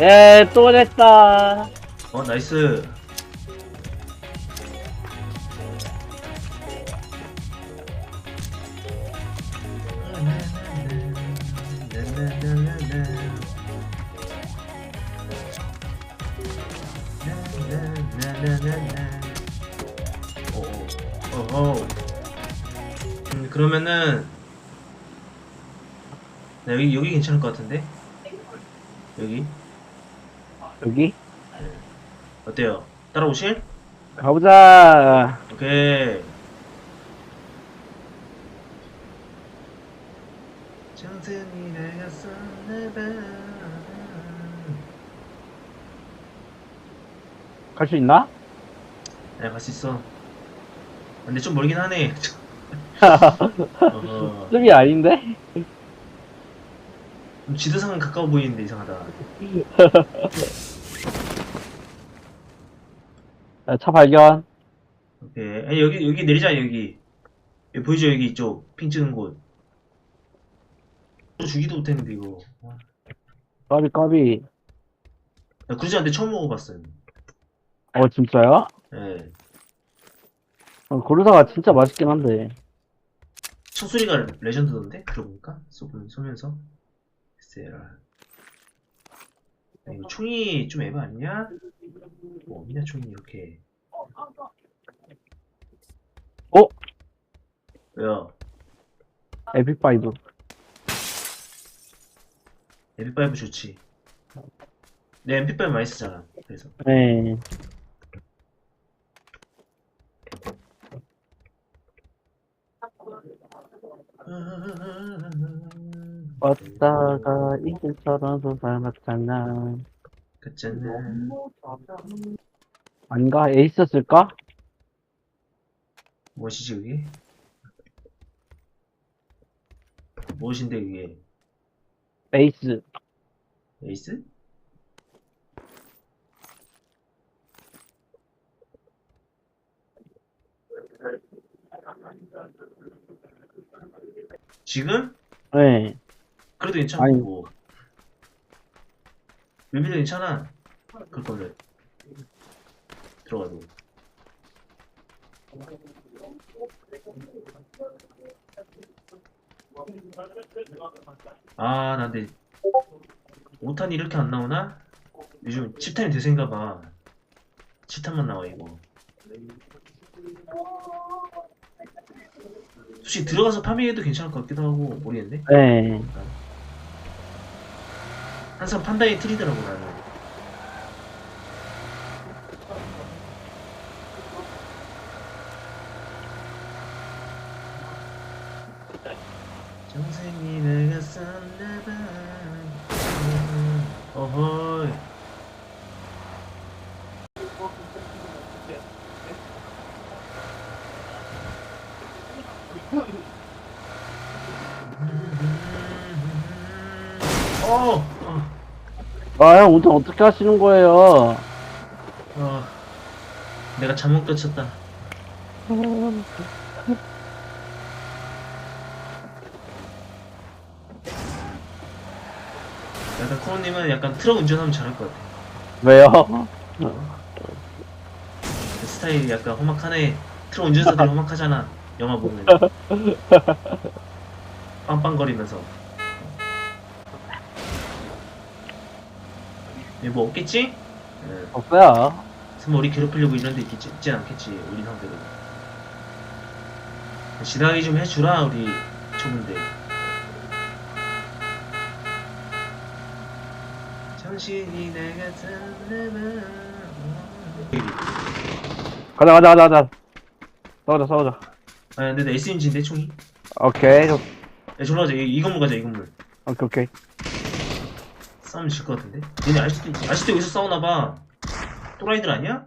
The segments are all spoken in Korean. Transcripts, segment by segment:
예, 또 됐다. 어 나이스. 어어 음, 그러면은 나 여기 여기 괜찮을 것 같은데? 여기 여기? 어때요? 따라오실? 가보자. 오케이. 정선이 나갔었나봐. 갈 수 있나? 네, 갈수 있어. 근데 좀 멀긴 하네. 어허. 습이 아닌데? 좀 지도상은 가까워 보이는데 이상하다. 야, 차 발견. 오케이. 아니, 여기, 여기 내리자, 여기. 여기 보이죠, 여기 이쪽. 핑 찍은 곳. 또 주기도 못했는데, 이거. 까비, 까비. 나 그러지않는데 처음 먹어봤어요. 어, 진짜요? 예. 어, 고르사가 진짜 맛있긴 한데. 청소리가 레전드던데? 들어보니까? 쏘면, 쏘면서. 세라. 야, 이거 총이 좀 에바 아니냐? 뭐 없냐, 총이 이렇게. 어? 왜요? 에픽 파이브. MP5 좋지. 내 MP5 많이 쓰잖아. 그래서. 네. 왔다가 이슬처럼 솟아났잖아. 그잖아. 아닌가? 에이스였을까? 무엇이지, 그게? 무엇인데, 그게? 에이스. 에이스? 지금? 네. 그래도 아니. 괜찮고 뮤비도 괜찮아. 거면. 들어가도. 아, 나 근데 5탄이 이렇게 안 나오나? 요즘 10탄이 대세인가 봐. 10탄만 나와 이거. 솔직히 들어가서 파밍해도 괜찮을 것 같기도 하고 모르겠네. 네. 항상 판단이 틀리더라고 나는. 정생이 나갔었나봐. 어허이 어! 어. 아, 형, 운전 어떻게 하시는 거예요? 어, 내가 잘못 꽂혔다. 약간 코로님은 약간 트럭 운전하면 잘할 것 같아. 왜요? 그 스타일이 약간 험악하네. 트럭 운전사들 이 험악하잖아. 영화 보면. 빵빵거리면서. 얘뭐 없겠지? 응. 없어요. 설마 우리 괴롭히려고 이런 데 있겠지, 있지 않겠지, 우리 상대로. 지나가기 좀 해주라, 우리 좁은데. 정신이 나갔었나봐. 가자, 가자, 가자, 가자. 싸우자, 싸우자. 아, 근데 나 SMG인데, 총이? 오케이. 저- 야, 저로 가자. 이, 이 건물 가자, 이 건물. 오케이, 오케이. 싸우면 질 것 같은데? 얘네 아직도, 아직도 여기서 싸우나봐. 또라이들 아니야?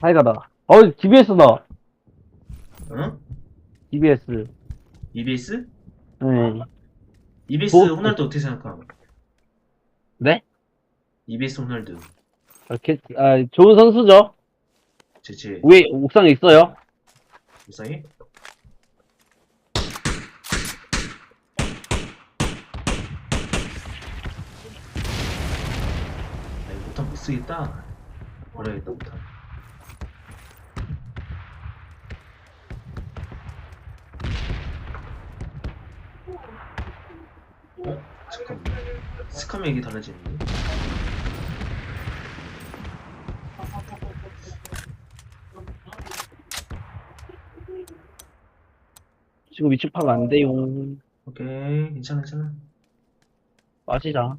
하이가다. 어, DBS다. 응? DBS. EBS? 네. EBS 뭐? 호날두 어떻게 생각함? 네? EBS 호날두. 이렇게, 아, 좋은 선수죠. 제체, 위에 옥상에 있어요. 불쌍해? 못 쓰겠다. 버려야겠다, 못하면. 어? 잠깐만. 스카메 얘기 달라지는데? 지금 위치 파악 안 돼요. 오케이, 괜찮아, 괜찮아. 빠지자.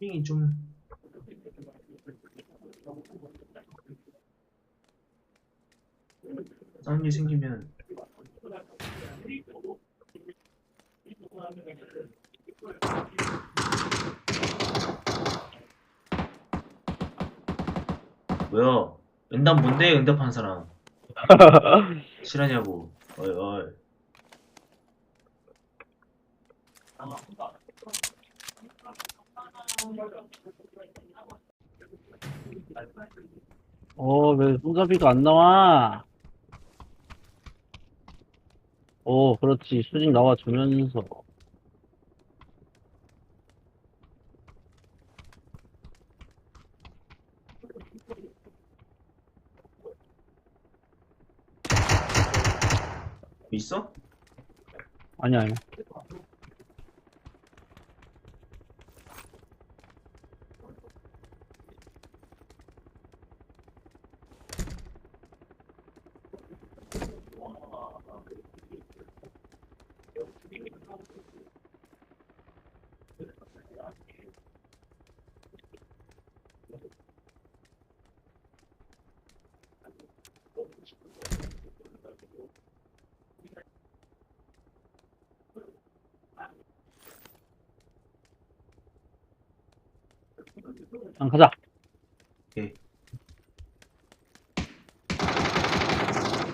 밍이 좀, 다른 일 생기면, 뭐야? 응답 뭔데? 응답한 사람. 실하냐고. 어이, 어이. 어, 왜 손잡이가 안 나와? 오, 그렇지. 수직 나와주면서. 있어? 아니야, 아니야. 안 가자.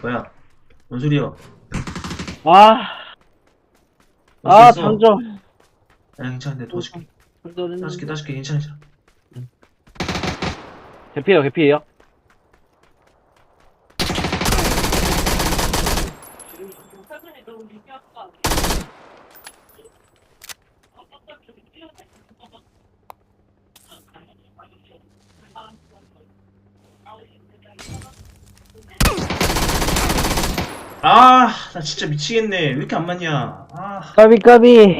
뭐야? 뭔 소리야? 아, 아? 장전. 야, 괜찮아. 내가 도와줄게. 장전은. 도와줄게, 도와줄게. 괜찮아, 괜찮아. 개피해요, 개피해요. 아, 나 진짜 미치겠네. 왜 이렇게 안 맞냐? 아. 까비, 까비.